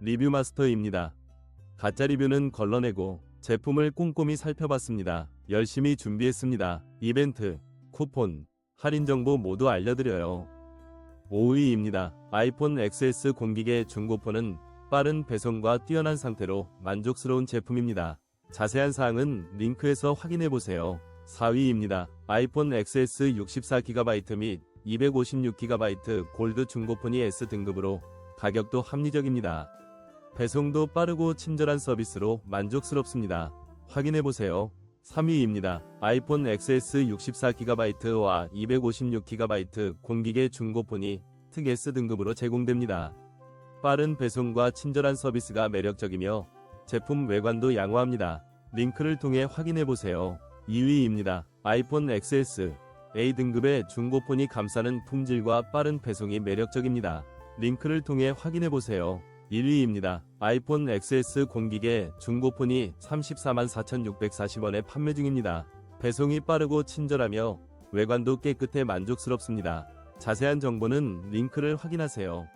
리뷰 마스터입니다. 가짜 리뷰는 걸러내고 제품을 꼼꼼히 살펴봤습니다. 열심히 준비했습니다. 이벤트, 쿠폰, 할인 정보 모두 알려드려요. 5위입니다. 아이폰 XS 공기계 중고폰은 빠른 배송과 뛰어난 상태로 만족스러운 제품입니다. 자세한 사항은 링크에서 확인해보세요. 4위입니다. 아이폰 XS 64GB 및 256GB 골드 중고폰이 S등급으로 가격도 합리적입니다. 배송도 빠르고 친절한 서비스로 만족스럽습니다. 확인해보세요. 3위입니다. 아이폰 XS 64GB와 256GB 공기계 중고폰이 특 S등급으로 제공됩니다. 빠른 배송과 친절한 서비스가 매력적이며 제품 외관도 양호합니다. 링크를 통해 확인해보세요. 2위입니다. 아이폰 XS A등급의 중고폰이 감싸는 품질과 빠른 배송이 매력적입니다. 링크를 통해 확인해보세요. 1위입니다. 아이폰 XS 공기계 중고폰이 344,640원에 판매 중입니다. 배송이 빠르고 친절하며 외관도 깨끗해 만족스럽습니다. 자세한 정보는 링크를 확인하세요.